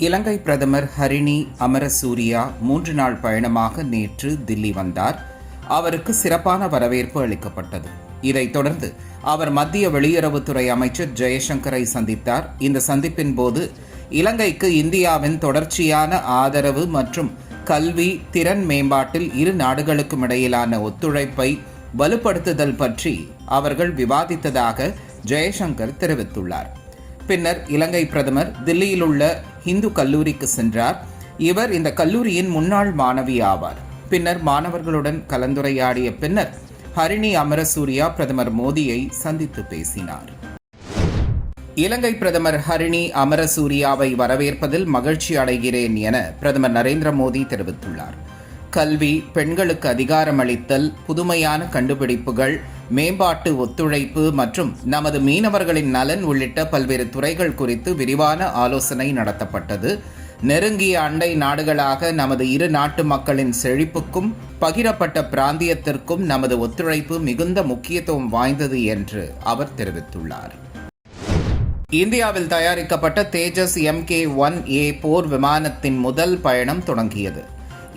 இலங்கை பிரதமர் ஹரிணி அமரசூரியா மூன்று நாள் பயணமாக நேற்று தில்லி வந்தார். அவருக்கு சிறப்பான வரவேற்பு அளிக்கப்பட்டது. இதைத் தொடர்ந்து அவர் மத்திய வெளியுறவுத்துறை அமைச்சர் ஜெயசங்கரை சந்தித்தார். இந்த சந்திப்பின் போது இலங்கைக்கு இந்தியாவின் தொடர்ச்சியான ஆதரவு மற்றும் கல்வி திறன் மேம்பாட்டில் இரு நாடுகளுக்கும் இடையிலான ஒத்துழைப்பை வலுப்படுத்துதல் பற்றி அவர்கள் விவாதித்ததாக ஜெயசங்கர் தெரிவித்துள்ளார். பின்னர் இலங்கை பிரதமர் தில்லியில் உள்ள இந்து கல்லூரிக்கு சென்றார். இவர் இந்த கல்லூரியின் முன்னாள் மாணவி ஆவார். பின்னர் மாணவர்களுடன் கலந்துரையாடிய பின்னர் ஹரிணி அமரசூரியா பிரதமர் மோடியை சந்தித்து பேசினார். இலங்கை பிரதமர் ஹரிணி அமரசூரியாவை வரவேற்பதில் மகிழ்ச்சி அடைகிறேன் என பிரதமர் நரேந்திர மோடி தெரிவித்துள்ளார். கல்வி பெண்களுக்கு அதிகாரமளித்தல் புதுமையான கண்டுபிடிப்புகள் மேம்பாட்டு ஒத்துழைப்பு மற்றும் நமது மீனவர்களின் நலன் உள்ளிட்ட பல்வேறு துறைகள் குறித்து விரிவான ஆலோசனை நடத்தப்பட்டது. நெருங்கிய அண்டை நாடுகளாக நமது இரு நாட்டு மக்களின் செழிப்புக்கும் பகிரப்பட்ட பிராந்தியத்திற்கும் நமது ஒத்துழைப்பு மிகுந்த முக்கியத்துவம் வாய்ந்தது என்று அவர் தெரிவித்துள்ளார். இந்தியாவில் தயாரிக்கப்பட்ட தேஜஸ் எம்கே ஒன் ஏ போர் விமானத்தின் முதல் பயணம் தொடங்கியது.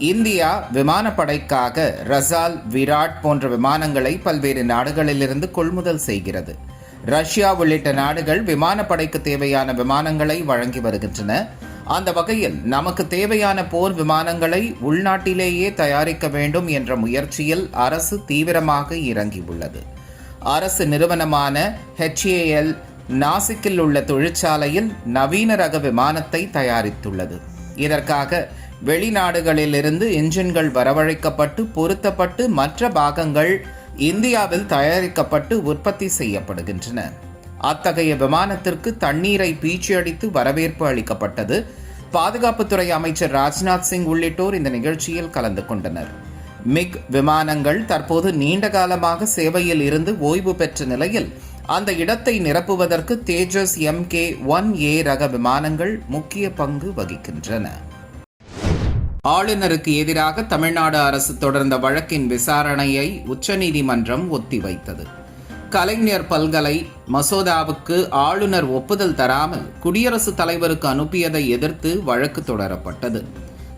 இந்தியா விமானப்படைக்காக ரசால் விராட் போன்ற விமானங்களை பல்வேறு நாடுகளிலிருந்து கொள்முதல் செய்கிறது. ரஷ்யா உள்ளிட்ட நாடுகள் விமானப்படைக்கு தேவையான விமானங்களை வழங்கி வருகின்றன. அந்த வகையில் நமக்கு தேவையான போர் விமானங்களை உள்நாட்டிலேயே தயாரிக்க வேண்டும் என்ற முயற்சியில் அரசு தீவிரமாக இறங்கியுள்ளது. அரசு நிறுவனமான ஹெச்ஏஎல் நாசிக்கில் உள்ள தொழிற்சாலையில் நவீன ரக விமானத்தை தயாரித்துள்ளது. இதற்காக வெளிநாடுகளிலிருந்து என்ஜின்கள் வரவழைக்கப்பட்டு பொருத்தப்பட்டு மற்ற பாகங்கள் இந்தியாவில் தயாரிக்கப்பட்டு உற்பத்தி செய்யப்படுகின்றன. அத்தகைய விமானத்திற்கு தண்ணீரை பீச்சியடித்து வரவேற்பு அளிக்கப்பட்டது. பாதுகாப்புத்துறை அமைச்சர் ராஜ்நாத் சிங் உள்ளிட்டோர் இந்த நிகழ்ச்சியில் கலந்து கொண்டனர். மிக் விமானங்கள் தற்போது நீண்ட காலமாக சேவையில் இருந்து ஓய்வு பெற்ற நிலையில் அந்த இடத்தை நிரப்புவதற்கு தேஜஸ் எம்கே ஒன் ஏ ரக விமானங்கள் முக்கிய பங்கு வகிக்கின்றன. ஆளுநருக்கு எதிராக தமிழ்நாடு அரசு தொடர்ந்த வழக்கின் விசாரணையை உச்சநீதிமன்றம் ஒத்திவைத்தது. கலைஞர் பல்கலை மசோதாவுக்கு ஆளுநர் ஒப்புதல் தராமல் குடியரசுத் தலைவருக்கு அனுப்பியதை எதிர்த்து வழக்கு தொடரப்பட்டது.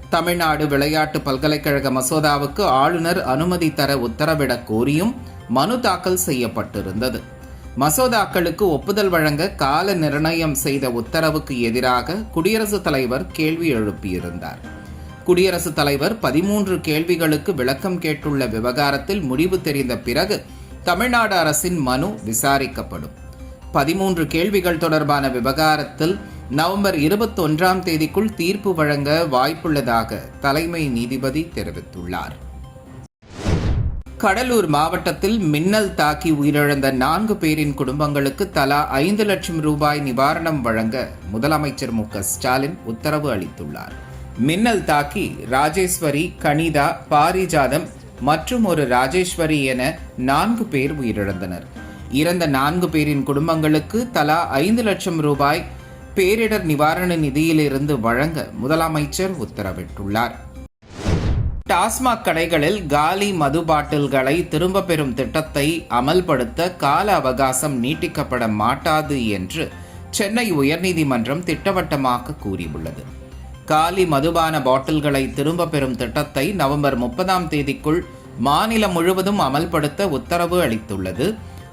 தமிழ்நாடு விளையாட்டு பல்கலைக்கழக மசோதாவுக்கு ஆளுநர் அனுமதி தர உத்தரவிடக் கோரியும் மனு தாக்கல் செய்யப்பட்டிருந்தது. மசோதாக்களுக்கு ஒப்புதல் வழங்க கால நிர்ணயம் செய்த உத்தரவுக்கு எதிராக குடியரசுத் தலைவர் கேள்வி எழுப்பியிருந்தார். குடியரசுத் தலைவர் பதிமூன்று கேள்விகளுக்கு விளக்கம் கேட்டுள்ள விவகாரத்தில் முடிவு தெரிந்த பிறகு தமிழ்நாடு அரசின் மனு விசாரிக்கப்படும். பதிமூன்று கேள்விகள் தொடர்பான விவகாரத்தில் நவம்பர் இருபத்தொன்றாம் தேதிக்குள் தீர்ப்பு வழங்க வாய்ப்புள்ளதாக தலைமை நீதிபதி தெரிவித்துள்ளார். கடலூர் மாவட்டத்தில் மின்னல் தாக்கி உயிரிழந்த நான்கு பேரின் குடும்பங்களுக்கு தலா ஐந்து லட்சம் ரூபாய் நிவாரணம் வழங்க முதலமைச்சர் மு ஸ்டாலின் உத்தரவு அளித்துள்ளார். மின்னல் தாக்கி ராஜேஸ்வரி கனிதா பாரிஜாதம் மற்றும் ஒரு ராஜேஸ்வரி என நான்கு பேர் உயிரிழந்தனர். இறந்த நான்கு பேரின் குடும்பங்களுக்கு தலா ஐந்து லட்சம் ரூபாய் பேரிடர் நிவாரண நிதியிலிருந்து வழங்க முதலமைச்சர் உத்தரவிட்டுள்ளார். டாஸ்மாக் கடைகளில் காலி மது பாட்டில்களை திரும்ப பெறும் திட்டத்தை அமல்படுத்த கால அவகாசம் நீட்டிக்கப்பட மாட்டாது என்று சென்னை உயர்நீதிமன்றம் திட்டவட்டமாக கூறியுள்ளது. காலி மதுபான பாட்டில்களை திரும்ப பெறும் திட்டத்தை நவம்பர் முப்பதாம் தேதிக்குள் மாநிலம் முழுவதும் அமல்படுத்த உத்தரவு அளித்துள்ளது.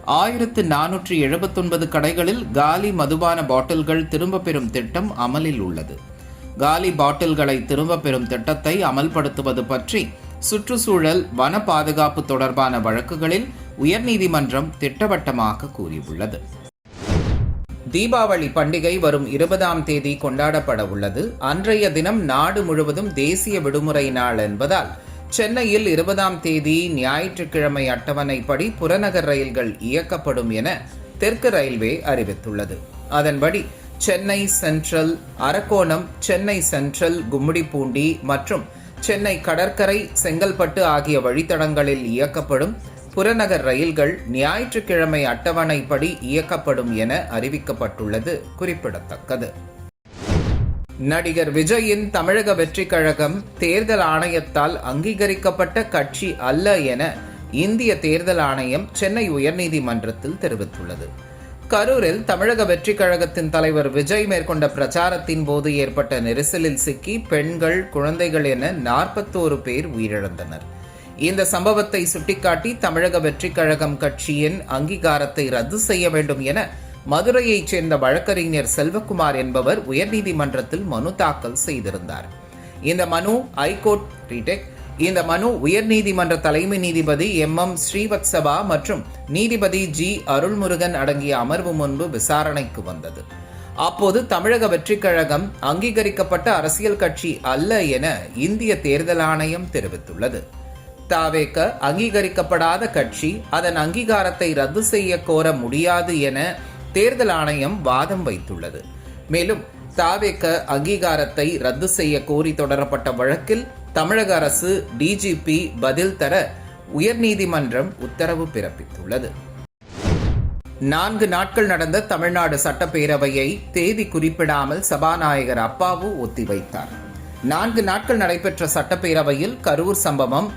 ஆயிரத்து நானூற்றி எழுபத்தொன்பது கடைகளில் காலி மதுபான பாட்டில்கள் திரும்ப பெறும் திட்டம் அமலில் உள்ளது. காலி பாட்டில்களை திரும்ப பெறும் திட்டத்தை அமல்படுத்துவது பற்றி சுற்றுச்சூழல் வன பாதுகாப்பு தொடர்பான வழக்குகளில் உயர்நீதிமன்றம் திட்டவட்டமாக கூறியுள்ளது. தீபாவளி பண்டிகை வரும் இருபதாம் தேதி கொண்டாடப்பட உள்ளது. அன்றைய தினம் நாடு முழுவதும் தேசிய விடுமுறை நாள் என்பதால் சென்னையில் இருபதாம் தேதி ஞாயிற்றுக்கிழமை அட்டவணைப்படி புறநகர் ரயில்கள் இயக்கப்படும் என தெற்கு ரயில்வே அறிவித்துள்ளது. அதன்படி சென்னை சென்ட்ரல் அரக்கோணம் சென்னை சென்ட்ரல் கும்மிடிப்பூண்டி மற்றும் சென்னை கடற்கரை செங்கல்பட்டு ஆகிய வழித்தடங்களில் இயக்கப்படும் புறநகர் ரயில்கள் ஞாயிற்றுக்கிழமை அட்டவணைப்படி இயக்கப்படும் என அறிவிக்கப்பட்டுள்ளது குறிப்பிடத்தக்கது. நடிகர் விஜயின் தமிழக வெற்றி கழகம் தேர்தல் ஆணையத்தால் அங்கீகரிக்கப்பட்ட கட்சி அல்ல என இந்திய தேர்தல் ஆணையம் சென்னை உயர்நீதிமன்றத்தில் தெரிவித்துள்ளது. கரூரில் தமிழக வெற்றிக் கழகத்தின் தலைவர் விஜய் மேற்கொண்ட பிரச்சாரத்தின் போது ஏற்பட்ட நெரிசலில் சிக்கி பெண்கள் குழந்தைகள் என நாற்பத்தோரு பேர் உயிரிழந்தனர். இந்த சம்பவத்தை சுட்டிக்காட்டி தமிழக வெற்றிக் கழகம் கட்சியின் அங்கீகாரத்தை ரத்து செய்ய வேண்டும் என மதுரையைச் சேர்ந்த வழக்கறிஞர் செல்வகுமார் என்பவர் உயர்நீதிமன்றத்தில் மனு தாக்கல் செய்திருந்தார். இந்த மனு ஐகோர்ட் ரீடெக். இந்த மனு உயர்நீதிமன்ற தலைமை நீதிபதி எம். எம். ஸ்ரீவத்சவா மற்றும் நீதிபதி ஜி. அருள்முருகன் அடங்கிய அமர்வு முன்பு விசாரணைக்கு வந்தது. அப்போது தமிழக வெற்றிக் கழகம் அங்கீகரிக்கப்பட்ட அரசியல் கட்சி அல்ல என இந்திய தேர்தல் ஆணையம் தெரிவித்துள்ளது. தாவேக்க அங்கீகரிக்கப்படாத கட்சி அதன் அங்கீகாரத்தை ரத்து செய்ய கோர முடியாது என தேர்தல் ஆணையம் வாதம் வைத்துள்ளது. மேலும் தாவேக்க அங்கீகாரத்தை ரத்து செய்ய கோரி தொடரப்பட்ட வழக்கில் தமிழக அரசு டிஜிபி பதில் தர உயர்நீதிமன்றம் உத்தரவு பிறப்பித்துள்ளது. நான்கு நாட்கள் நடந்த தமிழ்நாடு சட்டப்பேரவையை தேதி குறிப்பிடாமல் சபாநாயகர் அப்பாவு ஒத்திவைத்தார். நான்கு நாட்கள் நடைபெற்ற சட்டப்பேரவையில் கரூர் சம்பவம்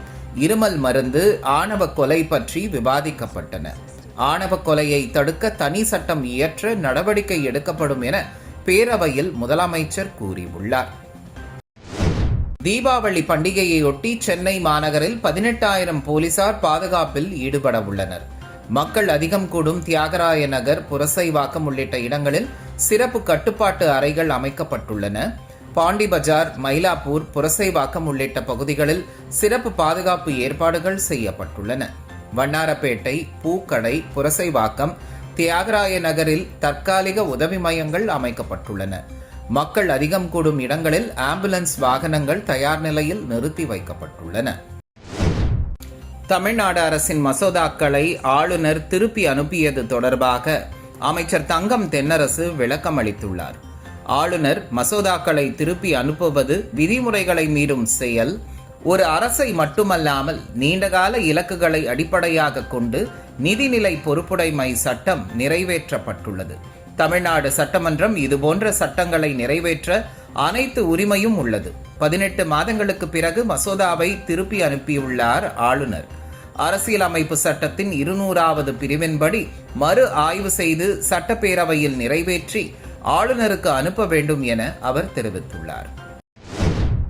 இருமல் மருந்து ஆணவ கொலை பற்றி விவாதிக்கப்பட்டன. ஆணவ கொலையை தடுக்க தனி சட்டம் இயற்ற நடவடிக்கை எடுக்கப்படும் என பேரவையில் முதலமைச்சர் கூறியுள்ளார். தீபாவளி பண்டிகையையொட்டி சென்னை மாநகரில் பதினெட்டாயிரம் போலீசார் பாதுகாப்பில் ஈடுபட உள்ளனர். மக்கள் அதிகம் கூடும் தியாகராய நகர் புரசைவாக்கம் உள்ளிட்ட இடங்களில் சிறப்பு கட்டுப்பாட்டு அறைகள் அமைக்கப்பட்டுள்ளன. பாண்டி பஜார் மயிலாப்பூர் புரசைவாக்கம் உள்ளிட்ட பகுதிகளில் சிறப்பு பாதுகாப்பு ஏற்பாடுகள் செய்யப்பட்டுள்ளன. வண்ணாரப்பேட்டை பூக்கடை புரசைவாக்கம் தியாகராய நகரில் தற்காலிக உதவி மையங்கள் அமைக்கப்பட்டுள்ளன. மக்கள் அதிகம் கூடும் இடங்களில் ஆம்புலன்ஸ் வாகனங்கள் தயார் நிலையில் நிறுத்தி வைக்கப்பட்டுள்ளன. தமிழ்நாடு அரசின் மசோதாக்களை ஆளுநர் திருப்பி அனுப்பியது தொடர்பாக அமைச்சர் தங்கம் தென்னரசு விளக்கம் அளித்துள்ளார் ஆளுநர் மசோதாக்களை திருப்பி அனுப்புவது விதிமுறைகளை மீறும் செயல் ஒரு அரசை மட்டுமல்லாமல் நீண்டகால இலக்குகளை அடிப்படையாக கொண்டு நிதிநிலை பொறுப்புடைமை சட்டம் நிறைவேற்றப்பட்டுள்ளது. தமிழ்நாடு சட்டமன்றம் இதுபோன்ற சட்டங்களை நிறைவேற்ற அனைத்து உரிமையும் உள்ளது. பதினெட்டு மாதங்களுக்கு பிறகு மசோதாவை திருப்பி அனுப்பியுள்ளார் ஆளுநர். அரசியலமைப்பு சட்டத்தின் இருநூறாவது பிரிவின்படி மறு ஆய்வு செய்து சட்டப்பேரவையில் நிறைவேற்றி ஆளுநருக்கு அனுப்ப வேண்டும் என அவர் தெரிவித்துள்ளார்.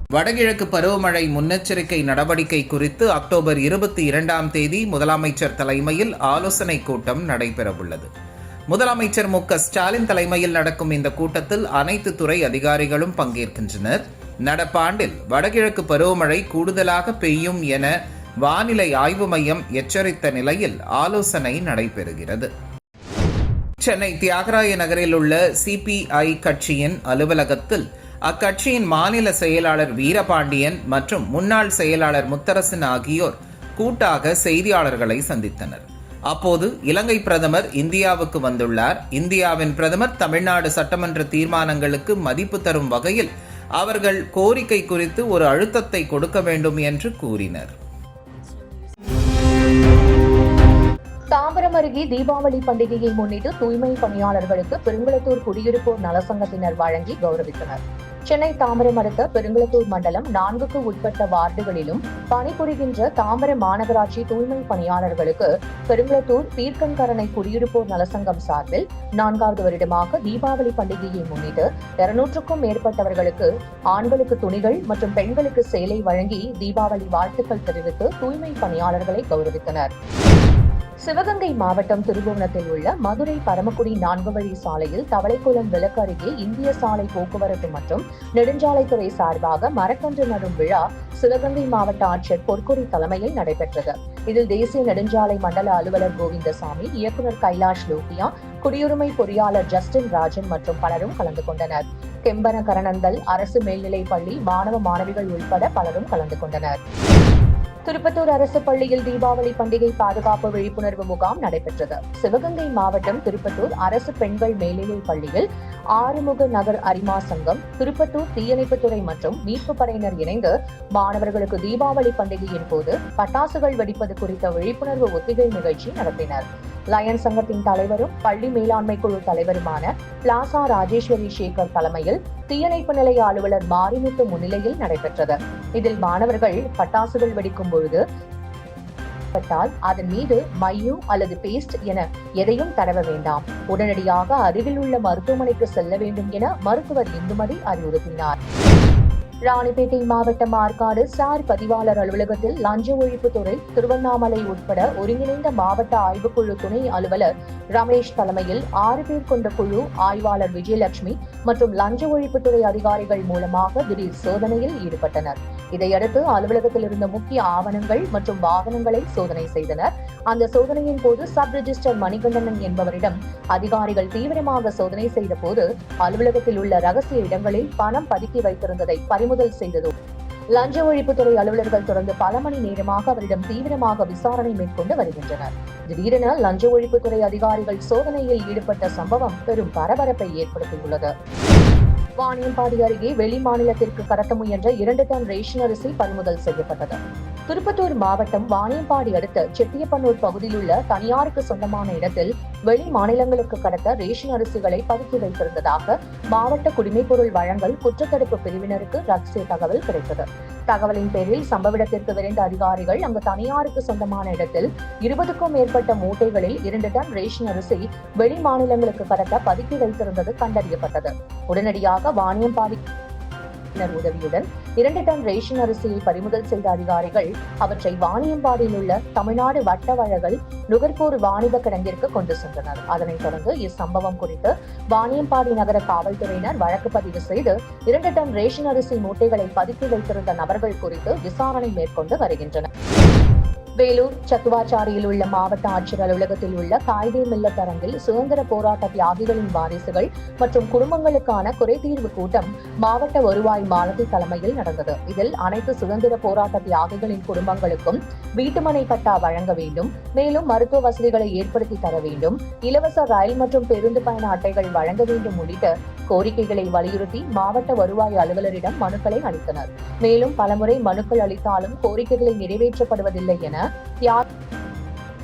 வடகிழக்கு பருவமழை முன்னெச்சரிக்கை நடவடிக்கை குறித்து அக்டோபர் இருபத்தி இரண்டாம் தேதி முதலமைச்சர் தலைமையில் ஆலோசனைக் கூட்டம் நடைபெறவுள்ளது. முதலமைச்சர் மு ஸ்டாலின் தலைமையில் நடக்கும் இந்த கூட்டத்தில் அனைத்து துறை அதிகாரிகளும் பங்கேற்கின்றனர். நடப்பாண்டில் வடகிழக்கு பருவமழை கூடுதலாக பெய்யும் என வானிலை ஆய்வு மையம் எச்சரித்த நிலையில் ஆலோசனை நடைபெறுகிறது. சென்னை தியாகராய நகரில் உள்ள சிபிஐ கட்சியின் அலுவலகத்தில் அக்கட்சியின் மாநில செயலாளர் வீரபாண்டியன் மற்றும் முன்னாள் செயலாளர் முத்தரசன் ஆகியோர் கூட்டாக செய்தியாளர்களை சந்தித்தனர். அப்போது இலங்கை பிரதமர் இந்தியாவுக்கு வந்துள்ளார். இந்தியாவின் பிரதமர் தமிழ்நாடு சட்டமன்ற தீர்மானங்களுக்கு மதிப்பு தரும் வகையில் அவர்கள் கோரிக்கை குறித்து ஒரு அழுத்தத்தை கொடுக்க வேண்டும் என்று கூறினர். அருகே தீபாவளி பண்டிகையை முன்னிட்டு தூய்மை பணியாளர்களுக்கு பெருங்குளத்தூர் குடியிருப்போர் நலசங்கத்தினர் வழங்கி கௌரவித்தனர். சென்னை தாம்பரம் அடுத்த பெருங்குளத்தூர் மண்டலம் நான்குக்கு உட்பட்ட வார்டுகளிலும் பணிபுரிகின்ற தாம்பரம் மாநகராட்சி தூய்மை பணியாளர்களுக்கு பெருங்குளத்தூர் தீர்க்கங்கரணை குடியிருப்போர் நலசங்கம் சார்பில் நான்காவது வருடமாக தீபாவளி பண்டிகையை முன்னிட்டு இருநூற்றுக்கும் மேற்பட்டவர்களுக்கு ஆண்களுக்கு துணிகள் மற்றும் பெண்களுக்கு சேலை வழங்கி தீபாவளி வாழ்த்துக்கள் தெரிவித்து தூய்மை பணியாளர்களை கௌரவித்தனர். சிவகங்கை மாவட்டம் திருபுவனத்தில் உள்ள மதுரை பரமக்குடி நான்கு வழி சாலையில் தவளைக்குளம் விளக்கு அருகே இந்திய சாலை போக்குவரத்து மற்றும் நெடுஞ்சாலைத்துறை சார்பாக மரக்கன்று நடும் விழா சிவகங்கை மாவட்ட ஆட்சியர் பொற்கொடி தலைமையில் நடைபெற்றது. இதில் தேசிய நெடுஞ்சாலை மண்டல அலுவலர் கோவிந்தசாமி இயக்குநர் கைலாஷ் லோகியா குடியுரிமை பொறியாளர் ஜஸ்டின் ராஜன் மற்றும் பலரும் கலந்து கொண்டனர். கெம்பன கரணந்தல் அரசு மேல்நிலைப் பள்ளி மாணவ மாணவிகள் உள்பட பலரும் கலந்து கொண்டனர். திருப்பத்தூர் அரசு பள்ளியில் தீபாவளி பண்டிகை பாதுகாப்பு விழிப்புணர்வு முகாம் நடைபெற்றது. சிவகங்கை மாவட்டம் திருப்பத்தூர் அரசு பெண்கள் மேல்நிலைப் பள்ளியில் ஆறுமுக நகர் அரிமா சங்கம் திருப்பத்தூர் தீயணைப்புத்துறை மற்றும் மீட்பு படையினர் இணைந்து மாணவர்களுக்கு தீபாவளி பண்டிகையின் போது பட்டாசுகள் வெடிப்பது குறித்த விழிப்புணர்வு ஒத்திகை நிகழ்ச்சி நடத்தினர். லயன் சங்கத்தின் தலைவரும் பள்ளி மேலாண்மை குழு தலைவருமான பிளாசா ராஜேஸ்வரி சேகர் தலைமையில் தீயணைப்பு நிலைய அலுவலர் மாரிமுத்து முன்னிலையில் நடைபெற்றது. இதில் மாணவர்கள் பட்டாசுகள் வெடிக்கும் பொழுது பட்டால் அதன் மீது மையோ அல்லது பேஸ்ட் என எதையும் தடவ வேண்டாம். உடனடியாக அருகில் உள்ள மருத்துவமனைக்கு செல்ல வேண்டும் என மருத்துவர் இந்துமதி அறிவுறுத்தினார். ராணிப்பேட்டை மாவட்டம் ஆற்காடு சார் பதிவாளர் அலுவலகத்தில் லஞ்ச ஒழிப்புத்துறை திருவண்ணாமலை உட்பட ஒருங்கிணைந்த மாவட்ட ஆய்வுக்குழு துணை அலுவலர் ரமேஷ் தலைமையில் ஆறு பேர் கொண்ட குழு ஆய்வாளர் விஜயலட்சுமி மற்றும் லஞ்ச ஒழிப்புத்துறை அதிகாரிகள் மூலமாக திடீர் சோதனையில் ஈடுபட்டனர். இதையடுத்து அலுவலகத்தில் இருந்த முக்கிய ஆவணங்கள் மற்றும் வாகனங்களை சோதனை செய்தனர். அந்த சோதனையின் போது சப் ரிஜிஸ்டர் மணிகண்டனன் என்பவரிடம் அதிகாரிகள் தீவிரமாக சோதனை செய்த போது அலுவலகத்தில் உள்ள ரகசிய இடங்களில் பணம் பதுக்கி வைத்திருந்ததை பறிமுதல் செய்தது. லஞ்ச ஒழிப்புத்துறை அலுவலர்கள் தொடர்ந்து பல மணி நேரமாக அவரிடம் தீவிரமாக விசாரணை மேற்கொண்டு வருகின்றனர். திடீரென லஞ்ச ஒழிப்புத்துறை அதிகாரிகள் சோதனையில் ஈடுபட்ட சம்பவம் பெரும் பரபரப்பை ஏற்படுத்தியுள்ளது. வாணியம்பாடி அருகே வெளி மாநிலத்திற்கு கடத்த முயன்ற இரண்டு டன் ரேஷன் அரிசி பறிமுதல் செய்யப்பட்டது. திருப்பத்தூர் மாவட்டம் வாணியம்பாடி அடுத்த செட்டியப்பன்னூர் பகுதியில் உள்ள தனியாருக்கு சொந்தமான இடத்தில் வெளி மாநிலங்களுக்கு கடத்த ரேஷன் அரிசிகளை பதுக்கி வைத்திருந்ததாக மாவட்ட குடிமைப்பொருள் வழங்கல் குற்றத்தடுப்பு பிரிவினருக்கு ரகசிய தகவல் கிடைத்தது. தகவலின் பேரில் சம்பவ இடத்திற்கு விரைந்த அதிகாரிகள் அங்கு தனியாருக்கு சொந்தமான இடத்தில் இருபதுக்கும் மேற்பட்ட மூட்டைகளில் இரண்டு டன் ரேஷன் அரிசி வெளி மாநிலங்களுக்கு கடத்த பதுக்கி வைத்திருந்தது கண்டறியப்பட்டது. உடனடியாக வாணியம்பாடி பிரிவினர் உதவியுடன் இரண்டு டன் ரேஷன் அரிசியை பறிமுதல் செய்த அதிகாரிகள் அவற்றை வாணியம்பாடியில் உள்ள தமிழ்நாடு வட்ட நுகர்வோர் வாணிப கிடங்கிற்கு கொண்டு சென்றனர். அதனைத் தொடர்ந்து இச்சம்பவம் குறித்து வாணியம்பாடி நகர காவல்துறையினர் வழக்கு பதிவு செய்து இரண்டு டன் ரேஷன் அரிசி மூட்டைகளை பதுக்கி வைத்திருந்த நபர்கள் குறித்து விசாரணை மேற்கொண்டு வருகின்றனர். வேலூர் சத்துவாச்சாரியில் உள்ள மாவட்ட ஆட்சியர் அலுவலகத்தில் உள்ள காய்தே மில்லத் அரங்கில் சுதந்திர போராட்ட தியாகிகளின் வாரிசுகள் மற்றும் குடும்பங்களுக்கான குறைதீர்வு கூட்டம் மாவட்ட வருவாய் மாலதி தலைமையில் நடந்தது. இதில் அனைத்து சுதந்திர போராட்ட தியாகிகளின் குடும்பங்களுக்கும் வீட்டுமனை பட்டா வழங்க வேண்டும். மேலும் மருத்துவ வசதிகளை ஏற்படுத்தி தர வேண்டும். இலவச ரயில் மற்றும் பேருந்து பயண அட்டைகள் வழங்க வேண்டும் உள்ளிட்ட கோரிக்கைகளை வலியுறுத்தி மாவட்ட வருவாய் அலுவலரிடம் மனுக்களை அளித்தனர். மேலும் பலமுறை மனுக்கள் அளித்தாலும் கோரிக்கைகளை நிறைவேற்றப்படுவதில்லை என தியாகி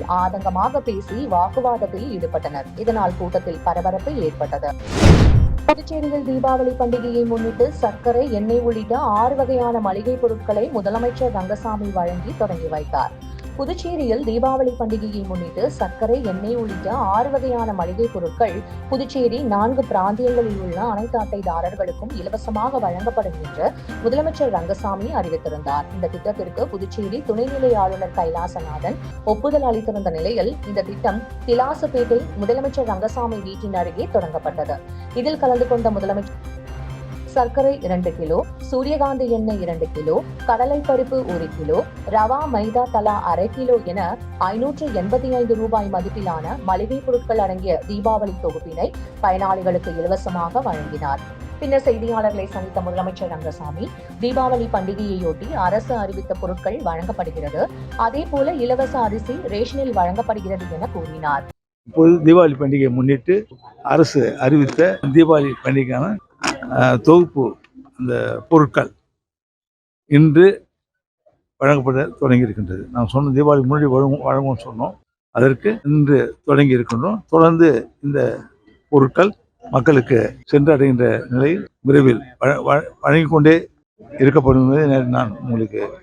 ஆதங்கமாக பேசி வாக்குவாதத்தில் ஈடுபட்டனர். இதனால் கூட்டத்தில் பரபரப்பு ஏற்பட்டது. புதுச்சேரியில் தீபாவளி பண்டிகையை முன்னிட்டு சர்க்கரை எண்ணெய் உள்ளிட்ட ஆறு வகையான மளிகை பொருட்களை முதலமைச்சர் ரங்கசாமி வழங்கி தொடங்கி வைத்தார். புதுச்சேரியில் தீபாவளி பண்டிகையை முன்னிட்டு சர்க்கரை எண்ணெய் உள்ளிட்ட ஆறு வகையான மளிகை பொருட்கள் புதுச்சேரி நான்கு பிராந்தியங்களில் உள்ள அனைத்து அட்டைதாரர்களுக்கும் இலவசமாக வழங்கப்படும் என்று முதலமைச்சர் ரங்கசாமி அறிவித்திருந்தார். இந்த திட்டத்திற்கு புதுச்சேரி துணைநிலை ஆளுநர் கைலாசநாதன் ஒப்புதல் அளித்திருந்த நிலையில் இந்த திட்டம் திலாசுப்பேட்டை முதலமைச்சர் ரங்கசாமி வீட்டின் அருகே தொடங்கப்பட்டது. இதில் கலந்து கொண்ட முதலமைச்சர் சர்க்கரை இரண்டு கிலோ சூரியகாந்தி எண்ணெய் இரண்டு கிலோ கடலை பருப்பு ஒரு கிலோ ரவா மைதா தலா அரை கிலோ என ஐநூற்று எண்பத்தி ஐந்து ரூபாய் மதிப்பிலான மளிகை பொருட்கள் அடங்கிய தீபாவளி தொகுப்பினை பயனாளிகளுக்கு இலவசமாக வழங்கினார். பின்னர் செய்தியாளர்களை சந்தித்த முதலமைச்சர் ரங்கசாமி தீபாவளி பண்டிகையையொட்டி அரசு அறிவித்த பொருட்கள் வழங்கப்படுகிறது. அதே போல இலவச அரிசி ரேஷனில் வழங்கப்படுகிறது என கூறினார். இப்போது தீபாவளி பண்டிகையை முன்னிட்டு அரசு அறிவித்த தீபாவளி பண்டிகைக்கான தொகுப்பு அந்த பொருட்கள் இன்று வழங்கப்பட தொடங்கி இருக்கின்றது நாம் சொன்ன தீபாவளி முன்னாடி வழங்கும் வழங்கும்னு சொன்னோம். அதற்கு இன்று தொடங்கி இருக்கின்றோம் தொடர்ந்து இந்த பொருட்கள் மக்களுக்கு சென்றடைகின்ற நிலையில் விரைவில் வழ- வழ- வழங்கிக் கொண்டே இருக்கப்படும் என்பதை நான் உங்களுக்கு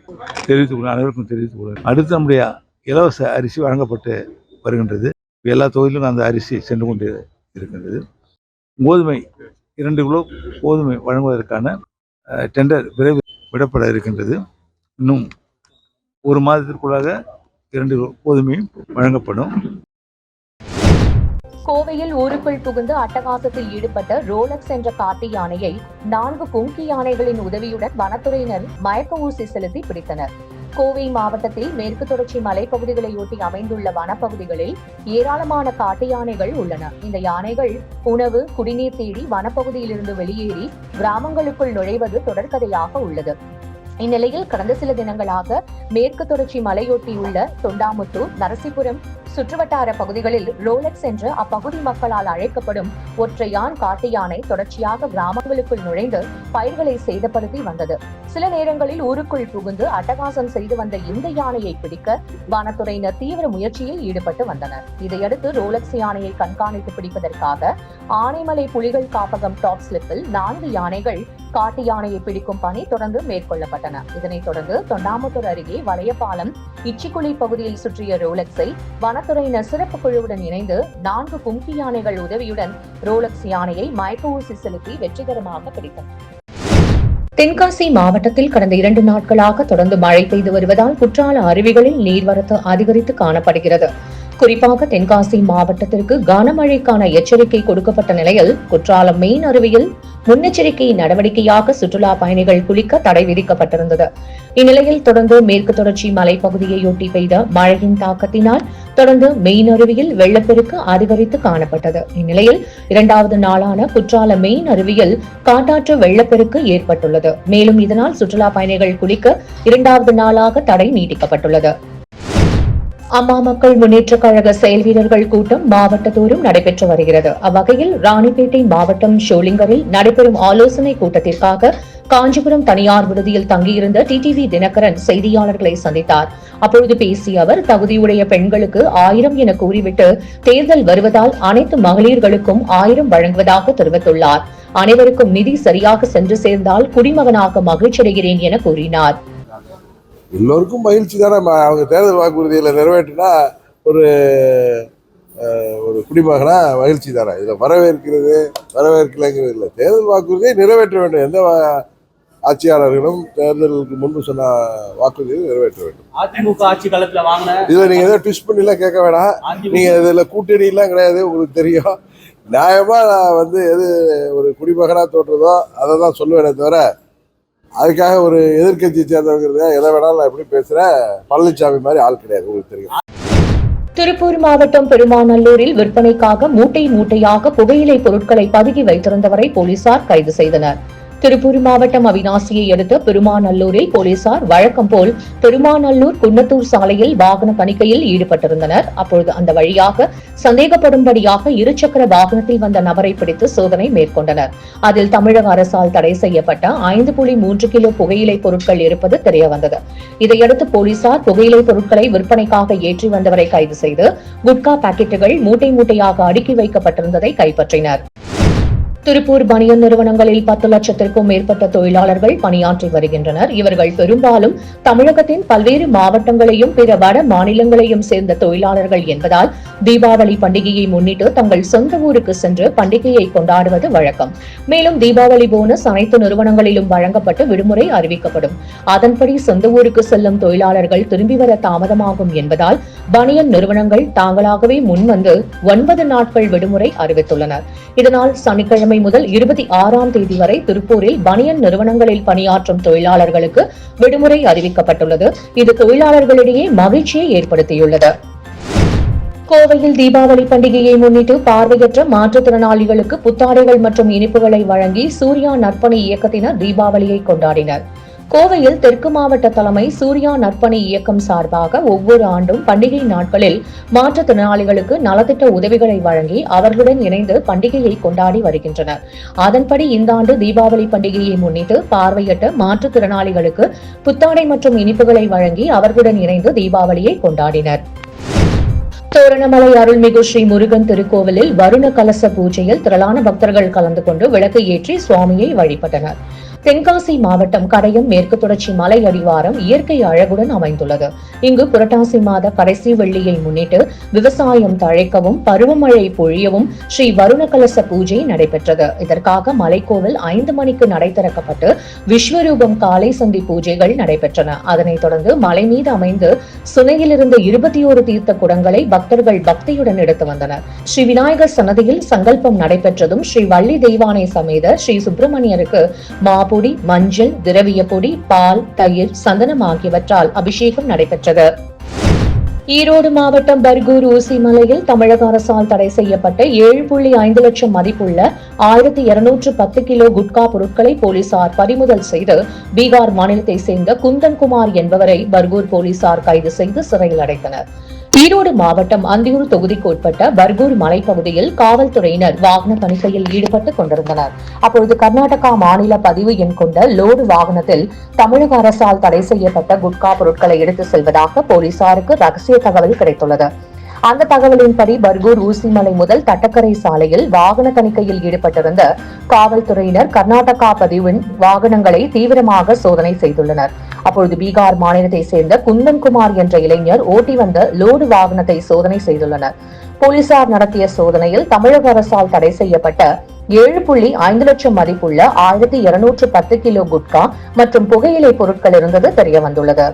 தெரிவித்துக் கொள்ள அனைவருக்கும் தெரிவித்துக் கொள்வேன் அடுத்து நம்முடைய இலவச அரிசி வழங்கப்பட்டு வருகின்றது. எல்லா தொகுதியிலும் அந்த அரிசி சென்று கொண்டு இருக்கின்றது. கோதுமை இரண்டு கிலோ கோதுமை வழங்குவதற்கான டெண்டர் விரைவில் விடப்பட இருக்கின்றது. இன்னும் ஒரு மாதத்திற்குள்ளாக இரண்டு கிலோ கோதுமையும் வழங்கப்படும். கோவையில் ஊருக்குள் புகுந்து அட்டகாசத்தில் ஈடுபட்ட ரோலக்ஸ் என்ற காட்டு யானையை நான்கு கும்கி யானைகளின் உதவியுடன் வனத்துறையினர் மயக்க ஊசி செலுத்தி பிடித்தனர். கோவை மாவட்டத்தில் மேற்கு தொடர்ச்சி மலைப்பகுதிகளையொட்டி அமைந்துள்ள வனப்பகுதிகளில் ஏராளமான காட்டு யானைகள் உள்ளன. இந்த யானைகள் உணவு குடிநீர் தேடி வனப்பகுதியிலிருந்து வெளியேறி கிராமங்களுக்குள் நுழைவது தொடர்கதையாக உள்ளது. இந்நிலையில் கடந்த சில தினங்களாக மேற்கு தொடர்ச்சி மலையொட்டியுள்ள தொண்டாமுத்தூர் நரசிபுரம் சுற்றுவட்டார பகுதிகளில் ரோலெக்ஸ் என்று அப்பகுதி மக்களால் அழைக்கப்படும் ஒற்றையான் காட்டு யானை தொடர்ச்சியாக கிராமங்களுக்குள் நுழைந்து பயிர்களை சேதப்படுத்தி வந்தது. சில நேரங்களில் ஊருக்குள் புகுந்து அட்டகாசம் செய்து வந்த இந்த யானையை பிடிக்க வனத்துறையினர் தீவிர முயற்சியில் ஈடுபட்டு வந்தனர். இதையடுத்து ரோலெக்ஸ் யானையை கண்காணித்து பிடிப்பதற்காக ஆனைமலை புலிகள் காப்பகம் டாப் ஸ்லிப்பில் நான்கு யானைகள் காட்டு யானையை பிடிக்கும் பணி தொடர்ந்து மேற்கொள்ளப்பட்டன. இதனைத் தொடர்ந்து தொண்டாமுத்தூர் அருகே வளையபாலம் இச்சிக்குழி பகுதியில் சுற்றிய ரோலெக்ஸை வன வனத்துறையினர் சிறப்பு குழுவுடன் இணைந்து நான்கு கும்கி யானைகள் உதவியுடன் ரோலக்ஸ் யானையை மயக்க ஊசி செலுத்தி வெற்றிகரமாக பிடித்தனர் தென்காசி மாவட்டத்தில் கடந்த இரண்டு நாட்களாக தொடர்ந்து மழை பெய்து வருவதால் குற்றால அருவிகளில் நீர்வரத்து அதிகரித்து காணப்படுகிறது. குறிப்பாக தென்காசி மாவட்டத்திற்கு கனமழைக்கான எச்சரிக்கை கொடுக்கப்பட்ட நிலையில் குற்றாலம் மெயின் அருவியில் முன்னெச்சரிக்கை நடவடிக்கையாக சுற்றுலா பயணிகள் குளிக்க தடை விதிக்கப்பட்டிருந்தது. இந்நிலையில் தொடர்ந்து மேற்கு தொடர்ச்சி மலைப்பகுதியையொட்டி பெய்த மழையின் தாக்கத்தினால் தொடர்ந்து மெயின் அருவியில் வெள்ளப்பெருக்கு அதிகரித்து காணப்பட்டது. இந்நிலையில் இரண்டாவது நாளான குற்றால மெயின் அருவியில் காட்டாற்று வெள்ளப்பெருக்கு ஏற்பட்டுள்ளது. மேலும் இதனால் சுற்றுலா பயணிகள் குளிக்க இரண்டாவது நாளாக தடை நீட்டிக்கப்பட்டுள்ளது. அம்மா மக்கள் முன்னேற்ற கழக செயல் வீரர்கள் கூட்டம் மாவட்டத்தோறும் நடைபெற்று வருகிறது. அவ்வகையில் ராணிப்பேட்டை மாவட்டம் ஷோலிங்கரில் நடைபெறும் ஆலோசனை கூட்டத்திற்காக காஞ்சிபுரம் தனியார் விடுதியில் தங்கியிருந்த டிடிவி தினகரன் செய்தியாளர்களை சந்தித்தார். அப்பொழுது பேசிய அவர் தகுதியுடைய பெண்களுக்கு ஆயிரம் என கூறிவிட்டு தேர்தல் வருவதால் அனைத்து மகளிர்களுக்கும் ஆயிரம் வழங்குவதாக தெரிவித்துள்ளார். அனைவருக்கும் நிதி சரியாக சென்று சேர்ந்தால் குடிமகனாக மகிழ்ச்சியடைகிறேன் என கூறினார். எல்லோருக்கும் மகிழ்ச்சி தானே. அவங்க தேர்தல் வாக்குறுதிகளை நிறைவேற்றினா ஒரு ஒரு குடிமகனா மகிழ்ச்சி தானே. இதில் வரவேற்கிறது வரவேற்கலைங்கிறது இல்லை. தேர்தல் வாக்குறுதியை நிறைவேற்ற வேண்டும். எந்த ஆட்சியாளர்களும் தேர்தலுக்கு முன்பு சொன்ன வாக்குறுதியை நிறைவேற்ற வேண்டும். அதிமுக ஆட்சி காலத்துல வாங்கின இதில் நீங்கள் எதோ ட்விஸ்ட் பண்ணிலாம் கேட்க வேணாம். நீங்கள் இதில் கூட்டணிலாம் கிடையாது உங்களுக்கு தெரியும். நியாயமாக நான் வந்து எது ஒரு குடிமகனாக தோற்றதோ அதை தான் சொல்லுவேனே தவிர அதுக்காக ஒரு எதிர்க்கட்சி சேர்ந்தவங்கிறத எதை வேணாலும் எப்படி பேசுகிறேன் பழனிசாமி மாதிரி ஆள் கிடையாது உங்களுக்கு தெரியும். திருப்பூர் மாவட்டம் பெருமாநல்லூரில் விற்பனைக்காக மூட்டை மூட்டையாக புகையிலை பொருட்களை பதுக்கி வைத்திருந்தவரை போலீசார் கைது செய்தனர். திருப்பூர் மாவட்டம் அவிநாசியை அடுத்த பெருமாநல்லூரில் போலீசார் வழக்கம் போல் பெருமாநல்லூர் குன்னத்தூர் சாலையில் வாகன தணிக்கையில் ஈடுபட்டிருந்தனர். அப்பொழுது அந்த வழியாக சந்தேகப்படும்படியாக இருசக்கர வாகனத்தில் வந்த நபரை பிடித்து சோதனை மேற்கொண்டனர். அதில் தமிழக அரசால் தடை செய்யப்பட்ட ஐந்து புள்ளி மூன்று கிலோ புகையிலை பொருட்கள் இருப்பது தெரியவந்தது. இதையடுத்து போலீசார் புகையிலை பொருட்களை விற்பனைக்காக ஏற்றி வந்தவரை கைது செய்து குட்கா பாக்கெட்டுகள் மூட்டை மூட்டையாக அடுக்கி வைக்கப்பட்டிருந்ததை கைப்பற்றினர். திருப்பூர் பனியன் நிறுவனங்களில் பத்து லட்சத்திற்கும் மேற்பட்ட தொழிலாளர்கள் பணியாற்றி வருகின்றனர். இவர்கள் பெரும்பாலும் தமிழகத்தின் பல்வேறு மாவட்டங்களையும் பிற வட மாநிலங்களையும் சேர்ந்த தொழிலாளர்கள் என்பதால் தீபாவளி பண்டிகையை முன்னிட்டு தங்கள் சொந்த ஊருக்கு சென்று பண்டிகையை கொண்டாடுவது வழக்கம். மேலும் தீபாவளி போனஸ் அனைத்து நிறுவனங்களிலும் வழங்கப்பட்டு விடுமுறை அறிவிக்கப்படும். அதன்படி சொந்த ஊருக்கு செல்லும் தொழிலாளர்கள் திரும்பி வர தாமதமாகும் என்பதால் பனியன் நிறுவனங்கள் தாங்களாகவே முன்வந்து ஒன்பது நாட்கள் விடுமுறை அறிவித்துள்ளனர். இதனால் சனிக்கிழமை முதல் இருபத்தி ஆறாம் தேதி வரை திருப்பூரில் பனியன் நிறுவனங்களில் பணியாற்றும் தொழிலாளர்களுக்கு விடுமுறை அறிவிக்கப்பட்டுள்ளது. இது தொழிலாளர்களிடையே மகிழ்ச்சியை ஏற்படுத்தியுள்ளது. கோவையில் தீபாவளி பண்டிகையை முன்னிட்டு பார்வையற்ற மாற்றுத்திறனாளிகளுக்கு புத்தாடைகள் மற்றும் இனிப்புகளை வழங்கி சூர்யா நற்பணி இயக்கத்தினர் தீபாவளியை கொண்டாடினர். கோவையில் தெற்கு மாவட்ட தலைமை சூர்யா நற்பணி இயக்கம் சார்பாக ஒவ்வொரு ஆண்டும் பண்டிகை நாட்களில் மாற்றுத்திறனாளிகளுக்கு நலத்திட்ட உதவிகளை வழங்கி அவர்களுடன் இணைந்து பண்டிகையை கொண்டாடி வருகின்றனர். அதன்படி இந்த ஆண்டு தீபாவளி பண்டிகையை முன்னிட்டு பார்வையிட்ட மாற்றுத்திறனாளிகளுக்கு புத்தாடை மற்றும் இனிப்புகளை வழங்கி அவர்களுடன் இணைந்து தீபாவளியை கொண்டாடினர். தோரணமலை அருள்மிகு ஸ்ரீ முருகன் திருக்கோவிலில் வருண கலச பூஜையில் திரளான பக்தர்கள் கலந்து கொண்டு விளக்கு ஏற்றி சுவாமியை வழிபட்டனர். தென்காசி மாவட்டம் கடையம் மேற்கு தொடர்ச்சி மலை அடிவாரம் இயற்கை அழகுடன் அமைந்துள்ளது. இங்கு புரட்டாசி மாத கடைசி வெள்ளியை முன்னிட்டு விவசாயம் தழைக்கவும் பருவமழை பொழியவும் ஸ்ரீ வருண கலச பூஜை நடைபெற்றது. இதற்காக மலைக்கோவில் ஐந்து மணிக்கு நடை திறக்கப்பட்டு விஸ்வரூபம் காலை சந்தி பூஜைகள் நடைபெற்றன. அதனைத் தொடர்ந்து மலை மீது அமைந்து சுனையிலிருந்து இருபத்தி ஒரு தீர்த்த குடங்களை பக்தர்கள் பக்தியுடன் எடுத்து வந்தனர். ஸ்ரீ விநாயகர் சன்னதியில் சங்கல்பம் நடைபெற்றதும் ஸ்ரீ வள்ளி தெய்வானை சமேத ஸ்ரீ சுப்பிரமணியருக்கு மா பொடி மஞ்சள் திரவிய பொடி பால் தயிர் சந்தனம் ஆகியவற்றால் அபிஷேகம் நடைபெற்றது. ஈரோடு மாவட்டம் பர்கூர் ஊசி மலையில் தமிழக அரசால் தடை செய்யப்பட்ட ஏழு புள்ளி ஐந்து லட்சம் மதிப்புள்ள ஆயிரத்தி இருநூற்று பத்து கிலோ குட்கா பொருட்களை போலீசார் பறிமுதல் செய்து பீகார் மாநிலத்தை சேர்ந்த குந்தன் குமார் என்பவரை பர்கூர் போலீசார் கைது செய்து சிறையில் அடைத்தனர். ஈரோடு மாவட்டம் அந்தியூர் தொகுதிக்கு உட்பட்ட பர்கூர் மலைப்பகுதியில் காவல்துறையினர் வாகன தணிக்கையில் ஈடுபட்டுக் கொண்டிருந்தனர். அப்பொழுது கர்நாடகா மாநில பதிவு எண் கொண்ட லோடு வாகனத்தில் தமிழக அரசால் தடை செய்யப்பட்ட குட்கா பொருட்களை எடுத்து செல்வதாக போலீசாருக்கு ரகசிய தகவல் கிடைத்துள்ளது. அந்த தகவலின்படி பர்கூர் ஊசிமலை முதல் தட்டக்கரை சாலையில் வாகன தணிக்கையில் ஈடுபட்டிருந்த காவல்துறையினர் கர்நாடகா பதிவின் வாகனங்களை தீவிரமாக சோதனை செய்துள்ளனர். அப்பொழுது பீகார் மாநிலத்தை சேர்ந்த குந்தன்குமார் என்ற இளைஞர் ஓட்டி வந்த லோடு வாகனத்தை சோதனை செய்துள்ளனர். போலீசார் நடத்திய சோதனையில் தமிழக அரசால் தடை செய்யப்பட்ட ஏழு புள்ளி ஐந்து லட்சம் மதிப்புள்ள ஆயிரத்தி இருநூற்று பத்து கிலோ குட்கா மற்றும் புகையிலை பொருட்கள் இருந்தது தெரியவந்துள்ளது.